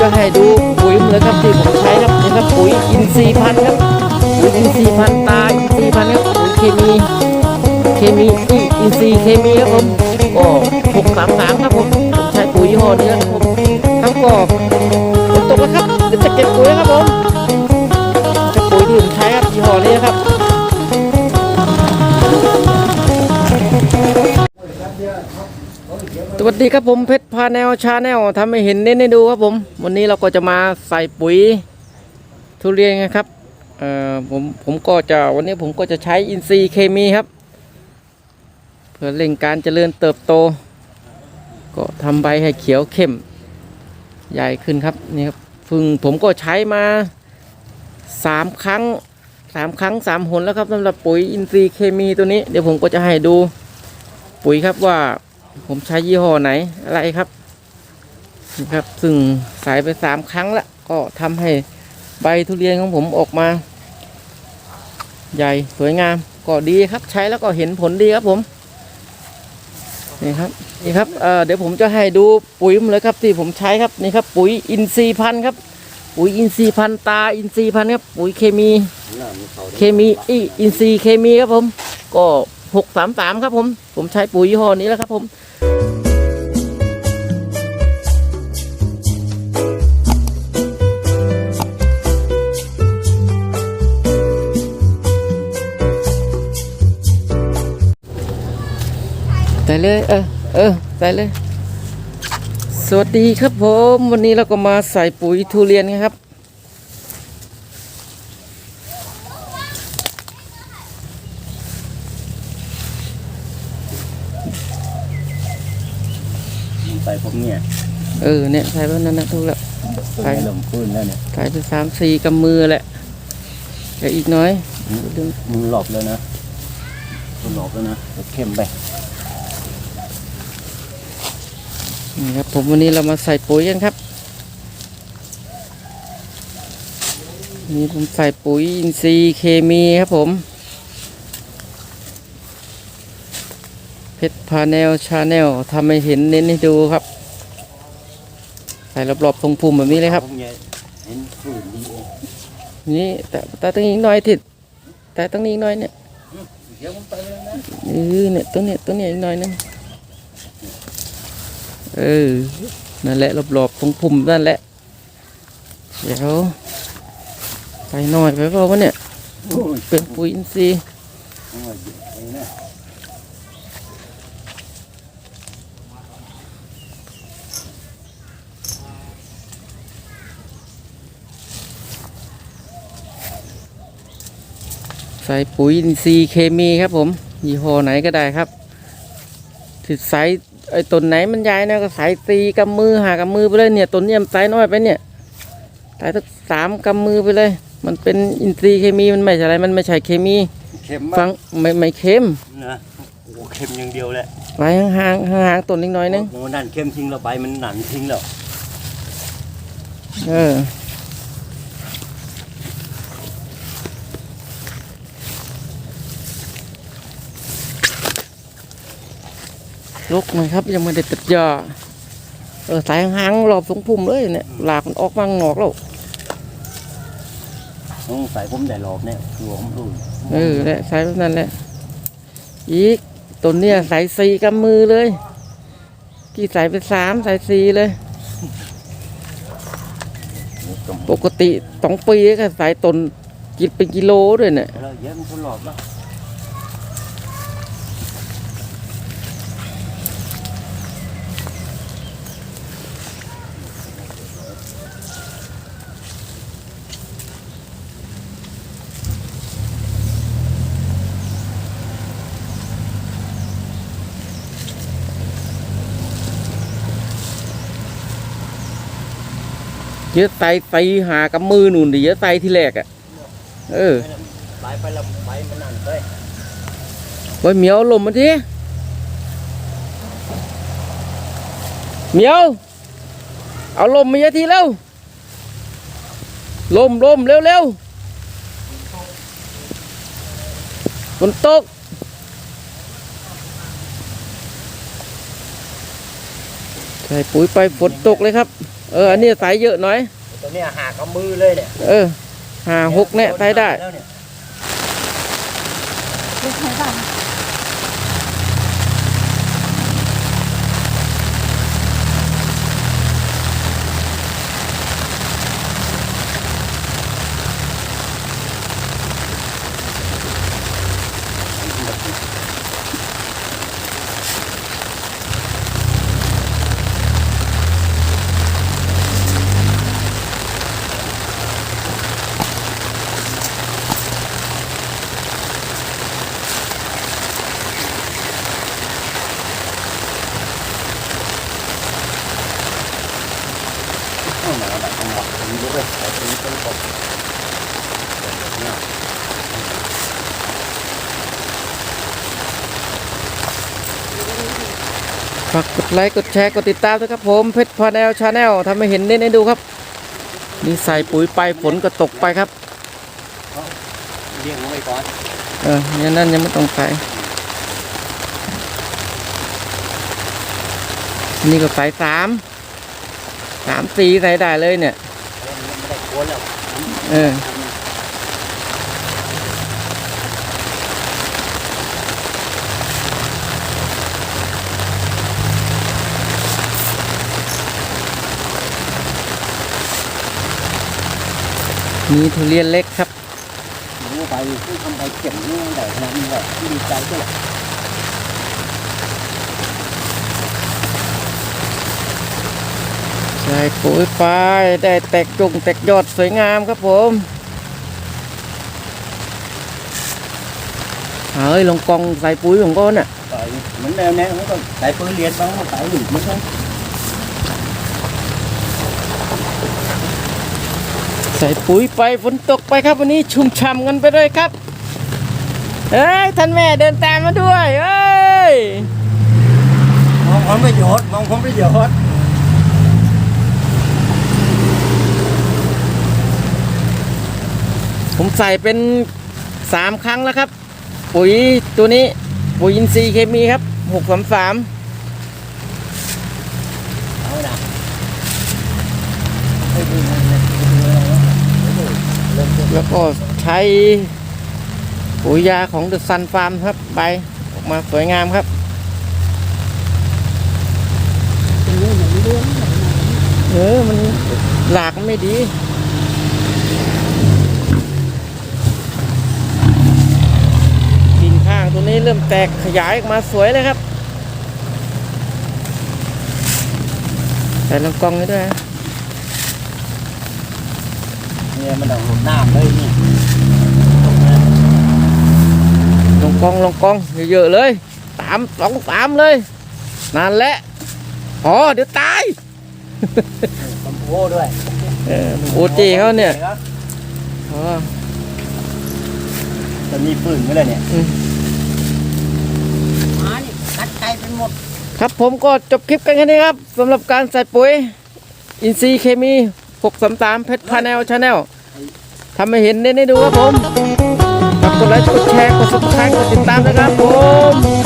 จะให้ดูปุ๋ยเลยครับที่ผมใช้ครับนี่ครับปุ๋ยอินทรีย์พันธุ์ครับปุ๋ยอินทรีย์พันธุ์ตาอินทรีย์พันธุ์ครับปุ๋ยเคมีเคมีอิอินทรีย์เคมีครับผมก็หกสามสามครับผมผมใช้ปุ๋ยยี่ห้อนี้ครับผมครับก็ฝนตกแล้วครับเดี๋ยวจะเก็บปุ๋ยครับผมปุ๋ยที่ผมใช้ครับยี่ห้อนี้ครับ สวัสดีครับผมเพชรพาแนวชาแนลทำให้เห็นเน้นให้ดูครับผม วันนี้เราก็จะมาใส่ปุ๋ยทุเรียนนะครับเอ่อผมผมก็จะวันนี้ผมก็จะใช้อินทรีย์เคมีครับ เพื่อเร่งการเจริญเติบโต ก็ทำใบให้เขียวเข้มใหญ่ขึ้นครับนี่ครับพึ่งผมก็ใช้มาสามครั้งสามครั้งสามหนแล้วครับสำหรับปุ๋ยอินทรีย์เคมีตัวนี้ เดี๋ยวผมก็จะให้ดูปุ๋ยครับว่า ผมใช้ยี่ห้อไหนอะไรครับนี่ครับ ซึ่งใส่ไปสามครั้งละก็ทำให้ใบทุเรียนของผมออกมา ใหญ่สวยงามก็ดีครับ ใช้แล้วก็เห็นผลดีครับผมนี่ครับนี่ครับเเดี๋ยวผมจะให้ดูปุ๋ยมเลยครับที่ผมใช้ครับนี่ครับ ปุ๋ยอินทรีย์พันธุ์ครับ ปุ๋ยอินทรีย์พันธุ์ตาอินทรีย์พันธุ์ครับปุ๋ยเคมี เคมีอีอินทรีย์เคมีครับผม ก็ หกสามสามครับผม ผมใช้ปุ๋ยยี่ห้อนี้แล้วครับผมใส่เลยเออเออใส่เลย สวัสดีครับผม วันนี้เราก็มาใส่ปุ๋ยทุเรียนกันครับ ใส่ผมเนี่ยเออเนี่ยใส่ไปนั่นนะถูกแล้วใส่ลมพื้นแล้วเนี่ยใส่ไปสามสี่กำมือแหละแต่อีกน้อยมึงหลบแล้วนะมึงหลบแล้วนะเดี๋ยวเข้มไปนี่ครับผมวันนี้เรามาใส่ปุ๋ยกันครับนี่ผมใส่ปุ๋ยอินทรีย์เคมีครับผม เพชรพาแนลชาแนลทำให้เห็นเน้นให้ดูครับใส่รอบๆทรงภูมิแบบนี้เลยครับเนี่ยเห็นฝืนมีองนี่แต่แต่ตรงนี้หน่อยทิดแต่ตรงนี้หน่อยเนี่ยเออเนี่ยตัวเนี่ยตัวเนี่ยอีกหน่อยนึงเออนั่นแหละรอบๆทรงภูมินั่นแหละเดี๋ยวไปหน่อยไปเปล่าวะเนี่ยเป็นปุ๋ยอินทรีย์ โอ้ยไอ้นะ ใส่ปุ๋ยอินทรีย์เคมีครับผมยี่ห้อไหนก็ได้ครับที่ใส่ไอ้ต้นไหนมันใหญ่นะก็ใส่ตีกำมือหากำมือไปเลยเนี่ยต้นเนี้ยมันใส่น้อยไปเนี่ยใส่สักสามกำมือไปเลย มันเป็นอินทรีย์เคมีมันไม่ใช่อะไรมันไม่ใช่เคมีเค็มฟัมากงไม่ไม่เค็มนะโอ้เค็มอย่างเดียวแหละไปห่างๆห่างๆต้นนิดหน่อยนึงโอ้นั่นเค็มทิ้งแล้วใบมันหนันทิ้งแล้ว เออ ลุกหน่อยครับ ยังไม่ได้ตัดยาเออสายห่างๆรอบสงพุ่มเลยเนี่ยหลากมันออกมาข้างนอกแล้วต้องใส่ผมได้หลอกเนี่ยตัวผมรู้เออแหละใส่แบบนั้นแหละอีกต้นเนี่ยใส่สี่กำมือเลย กี่ใส่ไปสามใส่สี่เลย ปกติสองปีก็ใส่ต้นกินเป็นกิโลด้วยเนี่ยแล้วเยอะมันทดลองแล้ว เยอะใส่ใส่หากับมือหนุนดิเยอะใส่ที่แรกอะ เออใบไปล้วใบมันนั่นไปไว้เหมียวลมมันทีเหมียว เอาลมมาเยอะทีเร็วลมลมเร็วเร็วฝนตกใส่ปุ๋ยไปฝนตกเลยครับ เอออันนี้ใส่เยอะหน่อย ตัวเนี้ยหากเอามือเลยเนี่ยเออห้าหกเนี่ยใส่ได้ แล้วเนี่ยลูกใช้บ้าน เอาหนาแบบจังหวะนี้ด้วยแต่ตรงนี้เป็นกบเนี่ย ฝากกดไลค์กดแชร์กดติดตามด้วยครับผมเพชรพาแนลชาแนลทำให้เห็นเน้นให้ดูครับ นี่ใส่ปุ๋ยไปฝนก็ตกไปครับเรียงลงไปก่อนเออเนี่ยนั่นยังไม่ต้องใส่นี่ก็ใส่สามสามสี่ใส่ได้เลยเนี่ย ไม่ได้โคนแล้ว เออ มีทุเรียนเล็กครับรู้ไปที่ทำไปเก็บนี่ใหญ่ขนาดนี้แหละดีใจด้วยใส่ปุ๋ยไปได้แตกจุงแตกยอดสวยงามครับผมเฮ้ยลงกองใส่ปุ๋ยของก้นอะใส่เหมือนแนวแนวเขาก็ใส่ปืนเรียนบ้างใส่หนึ่งไม่ใใส่ปุ๋ยไปฝนตกไปครับวันนี้ชุ่มฉ่ำกันไปเลยครับเฮ้ยท่านแม่เดินตามมาด้วยเอ้ยมองผลประโยชน์มองผลประโยชน์ผมใส่เป็นสามครั้งแล้วครับ ปุ๋ยตัวนี้ปุ๋ยอินทรีย์เคมีครับหกสามสาม เอาละไม่ดูมันเลยดูอะไรวะเริ่มต้น แล้วก็ใช้ปุ๋ยยาของเดอะซันฟาร์มครับใบออกมาสวยงามครับเนื้อมันหลากไม่ดีดินข้างตัวนี้เริ่มแตกขยายออกมาสวยเลยครับใส่ลำกล้องนี้ด้วยนะ เนี่ยมันเอาหน้าเลยนี่ลงกล้องลงกล้องเยอะๆเลยสามสองสามเลยนั่นแหละอ๋อเดี๋ยวตายคอมโพด้วยเออโอจีเขาเนี่ยอ๋อจะมีปืนไหมล่ะเนี่ยหมานี่กัดไก่เป็นหมด ครับผมก็จบคลิปกันแค่นี้ครับสำหรับการใส่ปุ๋ยอินซีย์เคมี 633เพชรพาแนลชาแนลทำให้เห็นได้ได้ดูครับผมฝากกดไลค์กดแชร์กดซับสไครต์กดติดตามนะครับผม